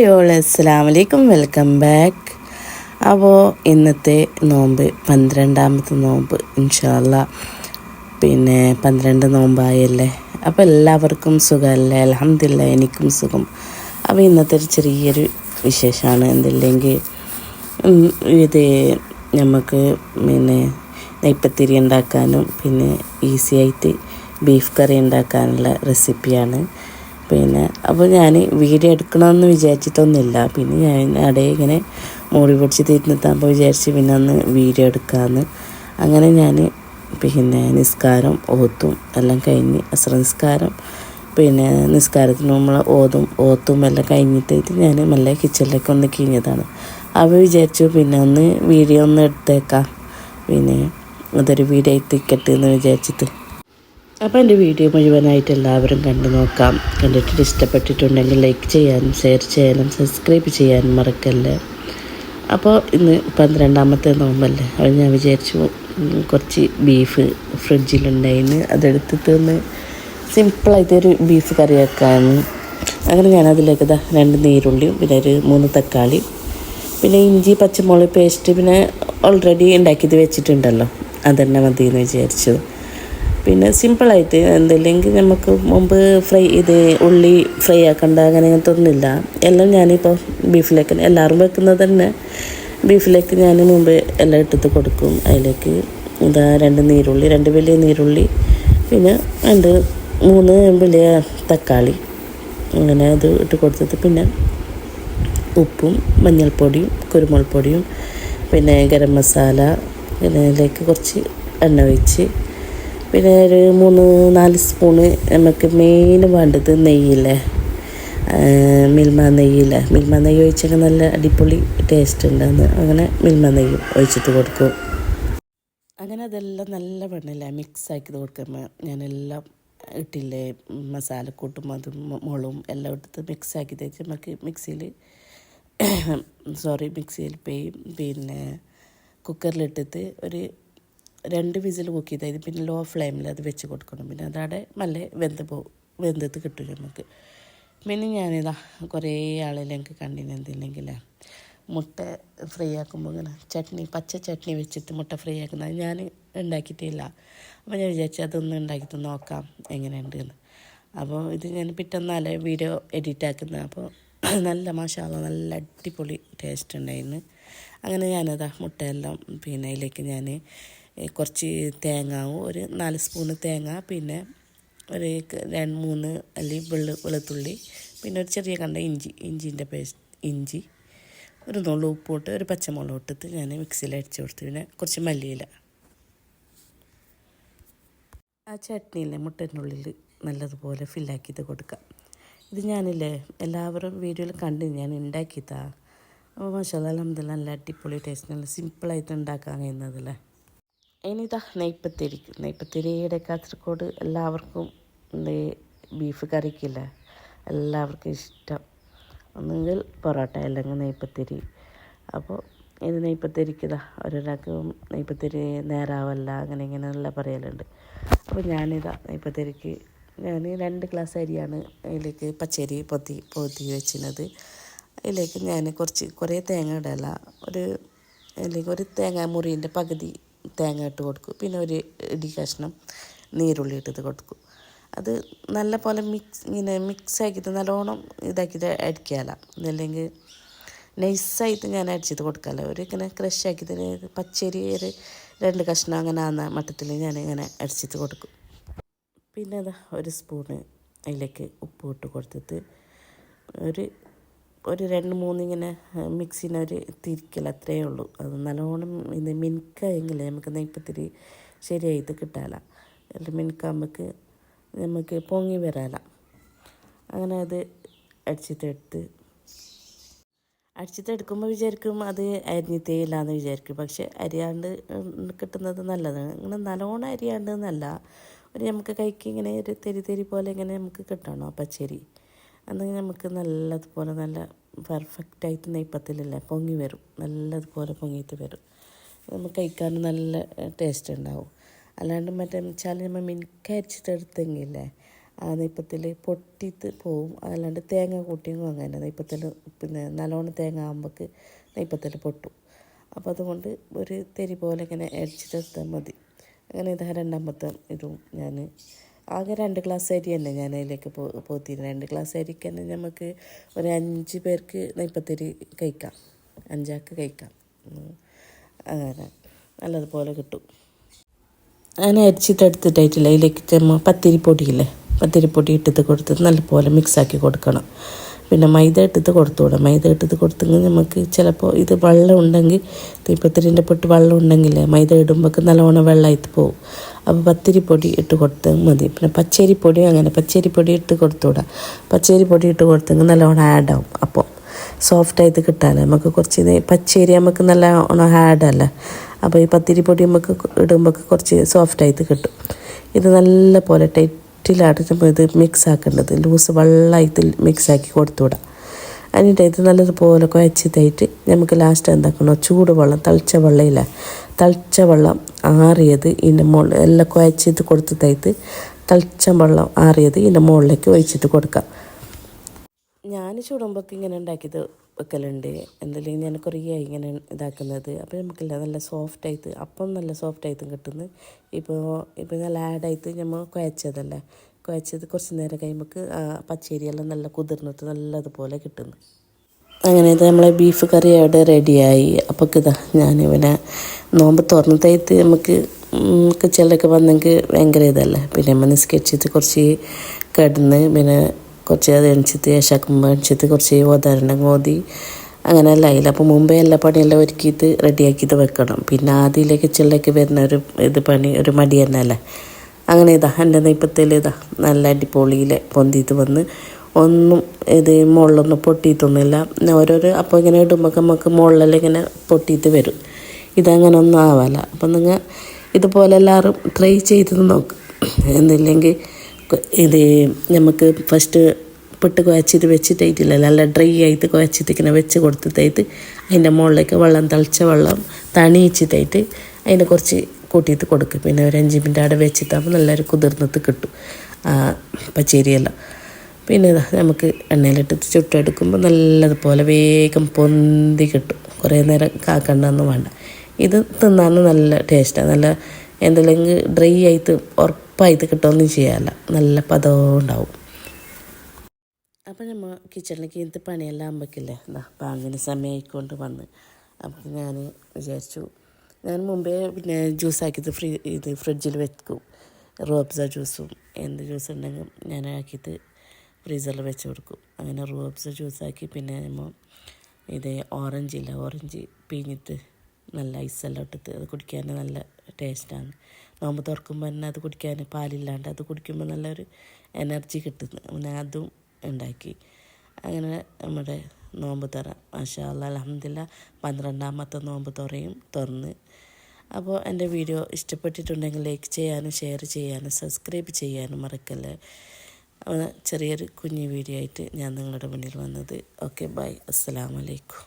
Hi all അസ്സാം വലൈക്കും welcome back. അപ്പോൾ ഇന്നത്തെ നോമ്പ് പന്ത്രണ്ടാമത്തെ നോമ്പ് ഇൻഷാല്ല പിന്നെ പന്ത്രണ്ട് നോമ്പായല്ലേ? അപ്പോൾ എല്ലാവർക്കും സുഖമല്ലേ? അലഹമില്ല എനിക്കും സുഖം. അപ്പോൾ ഇന്നത്തെ ഒരു ചെറിയൊരു വിശേഷമാണ്. എന്തില്ലെങ്കിൽ ഇത് നമുക്ക് പിന്നെ നെയ്പ്പത്തിരി ഉണ്ടാക്കാനും പിന്നെ ഈസിയായിട്ട് ബീഫ് കറി ഉണ്ടാക്കാനുള്ള റെസിപ്പിയാണ്. പിന്നെ അപ്പോൾ ഞാൻ വീഡിയോ എടുക്കണമെന്ന് വിചാരിച്ചിട്ടൊന്നുമില്ല. പിന്നെ ഞാൻ അവിടെ ഇങ്ങനെ മൂടി പൊടിച്ച് തിരുന്നിട്ടാകുമ്പോൾ വിചാരിച്ച് പിന്നെ ഒന്ന് വീഡിയോ എടുക്കാമെന്ന് അങ്ങനെ ഞാൻ പിന്നെ നിസ്കാരം ഓത്തും. എല്ലാം കഴിഞ്ഞ് അസ്ര നിസ്കാരം. പിന്നെ നിസ്കാരത്തിന് നമ്മൾ ഓതും ഓത്തും എല്ലാം കഴിഞ്ഞിട്ട് ഞാൻ മെല്ലെ കിച്ചണിലേക്ക് ഒന്ന് കിഴിഞ്ഞതാണ് അവ വിചാരിച്ചു പിന്നെ ഒന്ന് വീഡിയോ ഒന്ന് എടുത്തേക്കാം. പിന്നെ അതൊരു വീഡിയോ എത്തിക്കട്ടെ എന്ന് വിചാരിച്ചിട്ട്. അപ്പോൾ എന്റെ വീഡിയോ മുഴുവനായിട്ട് എല്ലാവരും കണ്ടു നോക്കാം. കണ്ടിട്ട് ഇഷ്ടപ്പെട്ടിട്ടുണ്ടെങ്കിൽ ലൈക്ക് ചെയ്യാനും ഷെയർ ചെയ്യാനും സബ്സ്ക്രൈബ് ചെയ്യാനും മറക്കല്ലേ? അപ്പോൾ ഇന്ന് പന്ത്രണ്ടാമത്തെ നോമ്പല്ലേ? അത് ഞാൻ വിചാരിച്ചു കുറച്ച് ബീഫ് ഫ്രിഡ്ജിലുണ്ടായിന്ന് അതെടുത്ത് ഒന്ന് സിമ്പിളായിട്ട് ഒരു ബീഫ് കറി വെക്കാമെന്ന് അങ്ങനെ ഞാൻ അതിലേക്ക് ദാ രണ്ട് നീരുള്ളിയും പിന്നെ ഒരു മൂന്ന് തക്കാളി പിന്നെ ഇഞ്ചി പച്ചമുളക് പേസ്റ്റ് പിന്നെ ഓൾറെഡി ഉണ്ടാക്കിയത് വെച്ചിട്ടുണ്ടല്ലോ. അതെന്നെ മതി എന്ന് വിചാരിച്ചു. പിന്നെ സിമ്പിളായിട്ട് എന്തില്ലെങ്കിൽ നമുക്ക് മുമ്പ് ഫ്രൈ ഇത് ഉള്ളി ഫ്രൈ ആക്കണ്ട അങ്ങനെ അങ്ങനത്തെ ഒന്നുമില്ല എല്ലാം ഞാനിപ്പോൾ ബീഫിലേക്ക് എല്ലാവരും വെക്കുന്നത് തന്നെ ബീഫിലേക്ക് ഞാൻ മുമ്പ് എല്ലാം ഇട്ടിട്ട് കൊടുക്കും. അതിലേക്ക് ഇതാ രണ്ട് നീരുള്ളി രണ്ട് വലിയ നീരുള്ളി പിന്നെ രണ്ട് മൂന്ന് വലിയ തക്കാളി. അങ്ങനെ അത് ഇട്ട് കൊടുത്തിട്ട് പിന്നെ ഉപ്പും മഞ്ഞൾപ്പൊടിയും കുരുമുളക് പൊടിയും പിന്നെ ഗരം മസാല പിന്നെ അതിലേക്ക് കുറച്ച് എണ്ണ ഒഴിച്ച് പിന്നെ ഒരു മൂന്ന് നാല് സ്പൂണ് നമുക്ക് മെയിൻ വേണ്ടത് നെയ്യില്ലേ? മിൽമ നെയ്യില്ലേ? മിൽമ നെയ്യ് ഒഴിച്ചൊക്കെ നല്ല അടിപൊളി ടേസ്റ്റ് ഉണ്ടാകുന്നു അങ്ങനെ മിൽമ നെയ്യ് ഒഴിച്ചിട്ട് കൊടുക്കും. അങ്ങനെ അതെല്ലാം നല്ല വെണ്ണയില്ല മിക്സ് ആക്കി കൊടുക്കുമ്പോൾ ഞാനെല്ലാം ഇട്ടില്ലേ? മസാലക്കൂട്ടും അതും മുളും എല്ലാം ഇട്ടിട്ട് മിക്സ് ആക്കി തേച്ച് നമുക്ക് മിക്സിയിൽ സോറി മിക്സിയിൽ പെയ്യും പിന്നെ കുക്കറിലിട്ടിട്ട് ഒരു രണ്ട് വിസിൽ കുക്ക് ചെയ്താൽ പിന്നെ ലോ ഫ്ലെയിമിൽ അത് വെച്ച് കൊടുക്കണം. പിന്നെ അതവിടെ നല്ല വെന്ത് പോകും വെന്തത്ത് കിട്ടും നമുക്ക്. പിന്നെ ഞാനിതാ കുറേ കണ്ടിന് എന്തില്ലെങ്കിൽ മുട്ട ഫ്രൈ ആക്കുമ്പോൾ ഇങ്ങനെ ചട്നി പച്ച ചട്നി വെച്ചിട്ട് മുട്ട ഫ്രൈ ആക്കുന്നത് ഞാൻ ഉണ്ടാക്കിയിട്ടില്ല അപ്പോൾ ഞാൻ വിചാരിച്ചു അതൊന്ന് ഉണ്ടാക്കിയിട്ട് നോക്കാം എങ്ങനെയുണ്ട് എന്ന് അപ്പോൾ ഇത് ഞാൻ പിറ്റന്നാലേ വീഡിയോ എഡിറ്റ് ആക്കുന്ന അപ്പോൾ നല്ല മസാല നല്ല അടിപൊളി ടേസ്റ്റ് ഉണ്ടായിരുന്നു അങ്ങനെ ഞാനതാ മുട്ടയെല്ലാം പിന്നെ അതിലേക്ക് ഞാൻ കുറച്ച് തേങ്ങാവും. ഒരു നാല് സ്പൂണ് തേങ്ങ പിന്നെ ഒരു രണ്ട് മൂന്ന് അല്ലി വെള്ളു വെളുത്തുള്ളി പിന്നെ ഒരു ചെറിയ കണ്ട ഇഞ്ചി ഇഞ്ചിന്റെ പേസ്റ്റ് ഇഞ്ചി ഒരു നുള്ളു ഉപ്പിട്ട് ഒരു പച്ചമുളക് ഇട്ടിട്ട് ഞാൻ മിക്സിയിൽ അടിച്ച് കൊടുത്തു. പിന്നെ കുറച്ച് മല്ലിയില. ആ ചട്നിയിലെ മുട്ടന്റെ നല്ലതുപോലെ ഫില്ലാക്കിയിട്ട് കൊടുക്കാം. ഇത് ഞാനില്ലേ എല്ലാവരും വീഡിയോയിൽ കണ്ട് ഞാൻ ഉണ്ടാക്കിയതാ. അപ്പോൾ മസാല അലഹമ്മദില്ല നല്ല അടിപൊളി ടേസ്റ്റ് നല്ല സിമ്പിളായിട്ട് ഉണ്ടാക്കാൻ കഴിയുന്നതല്ലേ? ഇനി ഇതാ നെയ്പ്പത്തിരി. നെയ്പ്പത്തിരിയുടെ കാസർഗോഡ് എല്ലാവർക്കും എന്ത് ബീഫ് കറിക്കില്ല. എല്ലാവർക്കും ഇഷ്ടം. ഒന്നുകിൽ പൊറോട്ട അല്ലെങ്കിൽ നെയ്പ്പത്തിരി. അപ്പോൾ ഇത് നെയ്പ്പത്തിരിക്കതാ ഒരാൾക്ക് നെയ്പ്പത്തിരി നേരാവല്ല അങ്ങനെ ഇങ്ങനെയുള്ള പറയലുണ്ട്. അപ്പോൾ ഞാനിതാ നെയ്പ്പത്തിരിക്ക് ഞാൻ രണ്ട് ഗ്ലാസ് അരിയാണ് അതിലേക്ക് പച്ചരി പൊത്തി പൊത്തി വെച്ചിരുന്നത്. അതിലേക്ക് ഞാൻ കുറച്ച് കുറേ തേങ്ങ ഇടല. ഒരു അതിലേക്ക് ഒരു തേങ്ങ മുറിന്റെ പകുതി തേങ്ങ ഇട്ട് കൊടുക്കും. പിന്നെ ഒരു ഇടി കഷ്ണം നീരുള്ളി ഇട്ടിട്ട് കൊടുക്കും. അത് നല്ല പോലെ മിക്സ് ഇങ്ങനെ മിക്സ് ആക്കിയിട്ട് നല്ലോണം ഇതാക്കിയിട്ട് അടിക്കാല. അല്ലെങ്കിൽ നൈസായിട്ട് ഞാൻ അടിച്ചിട്ട് കൊടുക്കാമല്ലോ ഒരു ഇങ്ങനെ ക്രഷ് ആക്കിയിട്ട് പച്ചരി ഒരു രണ്ട് കഷ്ണം അങ്ങനെ ആന്ന മട്ടത്തിൽ ഞാൻ ഇങ്ങനെ അടിച്ചിട്ട് കൊടുക്കും. പിന്നെ അതാ ഒരു സ്പൂണ് അതിലേക്ക് ഉപ്പ് ഇട്ട് കൊടുത്തിട്ട് ഒരു ഒരു രണ്ട് മൂന്ന് ഇങ്ങനെ മിക്സിനെ ഒരു തിരിക്കൽ അത്രയേ ഉള്ളൂ. അത് നല്ലോണം ഇത് മിനുക്കായെങ്കിലേ നമുക്ക് നെയ്പ്പത്തിരി ശരിയായിട്ട് കിട്ടാല. മിനുക്കാകുമ്പോൾക്ക് നമുക്ക് പൊങ്ങി വരാല. അങ്ങനെ അത് അടിച്ചിട്ടെടുത്ത്. അടിച്ചിട്ട് എടുക്കുമ്പോൾ വിചാരിക്കും അത് അരിഞ്ഞിട്ടേ ഇല്ലാന്ന് വിചാരിക്കും. പക്ഷെ അരിയാണ്ട് കിട്ടുന്നത് നല്ലതാണ്. ഇങ്ങനെ നല്ലോണം അരിയാണ്ട് എന്നല്ല. ഒരു നമുക്ക് കൈക്ക് ഇങ്ങനെ ഒരു തെരി തെരി പോലെ ഇങ്ങനെ നമുക്ക് കിട്ടണം. പച്ചരി അന്നെങ്കിൽ നമുക്ക് നല്ലതുപോലെ നല്ല പെർഫെക്റ്റായിട്ട് നെയ്പ്പത്തിലല്ലേ പൊങ്ങി വരും. നല്ലതുപോലെ പൊങ്ങിയിട്ട് വരും. നമുക്ക് കഴിക്കാൻ നല്ല ടേസ്റ്റ് ഉണ്ടാവും. അല്ലാണ്ട് മറ്റേ വെച്ചാൽ നമ്മൾ മിനുക്ക് അരിച്ചിട്ട് എടുത്തെങ്കിലേ ആ നെയ്പ്പത്തിൽ പൊട്ടിയിട്ട് പോവും. അല്ലാണ്ട് തേങ്ങ കൂട്ടിയും അങ്ങനെ നെയ്പ്പത്തിൽ പിന്നെ നല്ലോണം തേങ്ങ ആകുമ്പോൾക്ക് നെയ്പ്പത്തിൽ പൊട്ടും. അപ്പോൾ അതുകൊണ്ട് ഒരു തെരി പോലെ ഇങ്ങനെ അടിച്ചിട്ടെടുത്താൽ മതി. അങ്ങനെ ഇതാ രണ്ടാമത്തെ ഇതും ഞാൻ ആകെ രണ്ട് ഗ്ലാസ് അരി തന്നെ ഞാൻ അതിലേക്ക് പോ പോത്തിരുന്നു രണ്ട് ഗ്ലാസ് അരിക്ക് തന്നെ നമുക്ക് ഒരു അഞ്ച് പേർക്ക് നെയ്പ്പത്തരി കഴിക്കാം. അഞ്ചാക്ക് കഴിക്കാം. അങ്ങനെ. നല്ലതുപോലെ കിട്ടും. അങ്ങനെ അരിച്ചിട്ടെടുത്തിട്ടായിട്ടില്ല അതിലേക്ക് ചെമ്മ പത്തിരിപ്പൊടിയില്ലേ? പത്തിരിപ്പൊടി ഇട്ടിട്ട് കൊടുത്ത് നല്ലപോലെ മിക്സാക്കി കൊടുക്കണം. പിന്നെ മൈദ ഇട്ടിട്ട് കൊടുത്തുകൂടാം മൈദ ഇട്ടിട്ട് കൊടുത്തെങ്കിൽ നമുക്ക് ചിലപ്പോൾ ഇത് വെള്ളം ഉണ്ടെങ്കിൽ തീപ്പത്തിരിന്റെ പൊട്ട് വെള്ളം ഉണ്ടെങ്കിൽ മൈദ ഇടുമ്പോൾ നല്ലവണ്ണം വെള്ളമായിട്ട് പോകും അപ്പോൾ പത്തിരിപ്പൊടി ഇട്ട് കൊടുത്ത് മതി. പിന്നെ പച്ചരിപ്പൊടി അങ്ങനെ പച്ചരിപ്പൊടി ഇട്ട് കൊടുത്തുകൂടാ പച്ചരിപ്പൊടി ഇട്ട് കൊടുത്തെങ്കിൽ നല്ലവണ്ണം ആഡാവും അപ്പോൾ സോഫ്റ്റായിട്ട് കിട്ടാമല്ലോ നമുക്ക് കുറച്ച് പച്ചരി നമുക്ക് നല്ല ഓണം ഹാർഡല്ലേ അപ്പോൾ ഈ പത്തിരിപ്പൊടി നമുക്ക് ഇടുമ്പോൾ കുറച്ച് സോഫ്റ്റായിട്ട് കിട്ടും. ഇത് നല്ല പോലെ ടൈറ്റിലാട്ട് നമ്മൾ ഇത് മിക്സ് ആക്കേണ്ടത്. ലൂസ് വെള്ളമായിട്ട് മിക്സ് ആക്കി കൊടുത്തുവിടാം എന്നിട്ട് ഇത് നല്ലതുപോലെ കുഴച്ചിട്ടായിട്ട് നമുക്ക് ലാസ്റ്റ് എന്താക്കണോ? ചൂട് വെള്ളം തളിച്ച വെള്ളമില്ല തളിച്ച വെള്ളം ആറിയത് ഇതിന്റെ മുകളിൽ എല്ലാം കുഴച്ചിട്ട് തേത്ത് തളിച്ച വെള്ളം ആറിയത് ഇതിന്റെ മുകളിലേക്ക് ഒഴിച്ചിട്ട് കൊടുക്കാം. ഞാൻ ചൂടുമ്പോഴൊക്കെ ഇങ്ങനെ ഉണ്ടാക്കിയത് വെക്കലുണ്ട്. എന്തെങ്കിലും ഞാൻ കുറേ ഇങ്ങനെ ഇതാക്കുന്നത്. അപ്പോൾ നമുക്കില്ല നല്ല സോഫ്റ്റായിട്ട് അപ്പം നല്ല സോഫ്റ്റായിട്ടും കിട്ടുന്നു. ഇപ്പോൾ ഇപ്പോൾ നല്ല ആഡായിട്ട് നമ്മൾ കുഴച്ചതല്ലേ? കുഴച്ചത് കുറച്ച് നേരം കഴിയുമ്പോൾ പച്ചരിയെല്ലാം നല്ല കുതിർന്നിട്ട് നല്ലതുപോലെ കിട്ടുന്നു. അങ്ങനെ ഇത് നമ്മളെ ബീഫ് കറി അവിടെ റെഡിയായി അപ്പോൾ ഇതാ ഞാൻ ഇവനെ നോമ്പ് തയ്ത്ത് നമുക്ക് കിച്ചണിലൊക്കെ വന്നെങ്കിൽ ഭയങ്കര ഇതല്ലേ? പിന്നെ നമ്മൾ നിസ്കരിച്ചിട്ട് കുറച്ച് കിടന്ന് പിന്നെ കുറച്ച് അത് എണിച്ചിട്ട് ഏശാക്കുമ്പോൾ എണിച്ചിട്ട് കുറച്ച് ഓതാറുണ്ടെങ്കിൽ ഓതി അങ്ങനെ അതിൽ അപ്പോൾ മുമ്പേ എല്ലാ പണിയെല്ലാം ഒരുക്കിയിട്ട് റെഡിയാക്കിയിട്ട് വെക്കണം. പിന്നെ ആദ്യയിലേക്ക് കിച്ചണിലേക്ക് വരുന്ന ഒരു ഇത് പണി ഒരു മടി തന്നെയല്ലേ? അങ്ങനെ ഇതാ എന്റെ നെയ്പ്പത്തിൽ ഇതാ നല്ല അടിപൊളിയിൽ പൊന്തിയിട്ട് വന്ന് ഒന്നും ഇത് മുകളിലൊന്നും പൊട്ടിയിട്ടൊന്നുമില്ല. ഓരോരോ അപ്പോൾ ഇങ്ങനെ ഇടുമ്പോൾ നമുക്ക് മുകളിലെല്ലാം ഇങ്ങനെ പൊട്ടിയിട്ട് വരും. ഇതങ്ങനെ ഒന്നും ആവാല അപ്പം നിങ്ങൾ ഇതുപോലെ എല്ലാവരും ട്രൈ ചെയ്ത് നോക്ക്. എന്നില്ലെങ്കിൽ ഇത് നമുക്ക് ഫസ്റ്റ് പെട്ട് കുഴച്ചിട്ട് വെച്ചിട്ടായിട്ടില്ല നല്ല ഡ്രൈ ആയിട്ട് കുഴച്ചിട്ട് ഇങ്ങനെ വെച്ച് കൊടുത്തിട്ടായിട്ട് അതിന്റെ മുകളിലേക്ക് വെള്ളം തളിച്ച വെള്ളം തണിയിച്ചിട്ടായിട്ട് അതിനെ കുറച്ച് കൂട്ടിയിട്ട് കൊടുക്കും. പിന്നെ ഒരു അഞ്ച് മിനിറ്റ് അവിടെ വെച്ചിട്ടാകുമ്പോൾ നല്ലൊരു കുതിർന്നിട്ട് കിട്ടും. പച്ചരിയെല്ലാം. പിന്നെ നമുക്ക് എണ്ണയിലിട്ടിട്ട് ചുട്ടെടുക്കുമ്പോൾ നല്ലതുപോലെ വേഗം പൊന്തി കിട്ടും. കുറേ നേരം കാക്കണ്ടെന്ന് വേണ്ട. ഇത് തിന്നാനും നല്ല ടേസ്റ്റാണ് നല്ല എന്തെങ്കിലും ഡ്രൈ ആയിട്ട് ഉറപ്പായിട്ട് കിട്ടുമൊന്നും ചെയ്യാല്ല നല്ല പദവും ഉണ്ടാവും. അപ്പം നമ്മൾ കിച്ചണിലേക്ക് ഇന്നത്തെ പണിയെല്ലാം ആകുമ്പോഴേക്കില്ലേ എന്നാ അങ്ങനെ സമയമായിക്കൊണ്ട് വന്ന്. അപ്പം ഞാൻ വിചാരിച്ചു ഞാൻ മുമ്പേ പിന്നെ ജ്യൂസാക്കിയത് ഫ്രീ ഇത് ഫ്രിഡ്ജിൽ വെക്കും. റോബ്സ ജ്യൂസും എന്ത് ജ്യൂസ് ഉണ്ടെങ്കിലും ഞാൻ ആക്കിയിട്ട് ഫ്രീസറിൽ വെച്ച് കൊടുക്കും. അങ്ങനെ റോബ്സ ജ്യൂസാക്കി പിന്നെ ഇത് ഓറഞ്ച് ഇല്ല ഓറഞ്ച് പിഴിഞ്ഞിട്ട് നല്ല ഐസെല്ലാം ഇട്ടിട്ട് അത് കുടിക്കാൻ നല്ല ടേസ്റ്റാണ് നോമ്പ് തുറക്കുമ്പോൾ തന്നെ അത് കുടിക്കാൻ പാലില്ലാണ്ട് അത് കുടിക്കുമ്പോൾ നല്ലൊരു എനർജി കിട്ടുന്നു. പിന്നെ അതും ഉണ്ടാക്കി. അങ്ങനെ നമ്മുടെ നോമ്പ് തുറ മാഷാ അല്ല അലഹമില്ല പന്ത്രണ്ടാമത്തെ നോമ്പ് തുറയും തുറന്ന് അപ്പോൾ എന്റെ വീഡിയോ ഇഷ്ടപ്പെട്ടിട്ടുണ്ടെങ്കിൽ ലൈക്ക് ചെയ്യാനും ഷെയർ ചെയ്യാനും സബ്സ്ക്രൈബ് ചെയ്യാനും മറക്കല്ലേ. ചെറിയൊരു കുഞ്ഞു വീഡിയോ ആയിട്ട് ഞാൻ നിങ്ങളുടെ മുന്നിൽ വന്നത്. Okay bye. അസ്സലാമലൈക്കും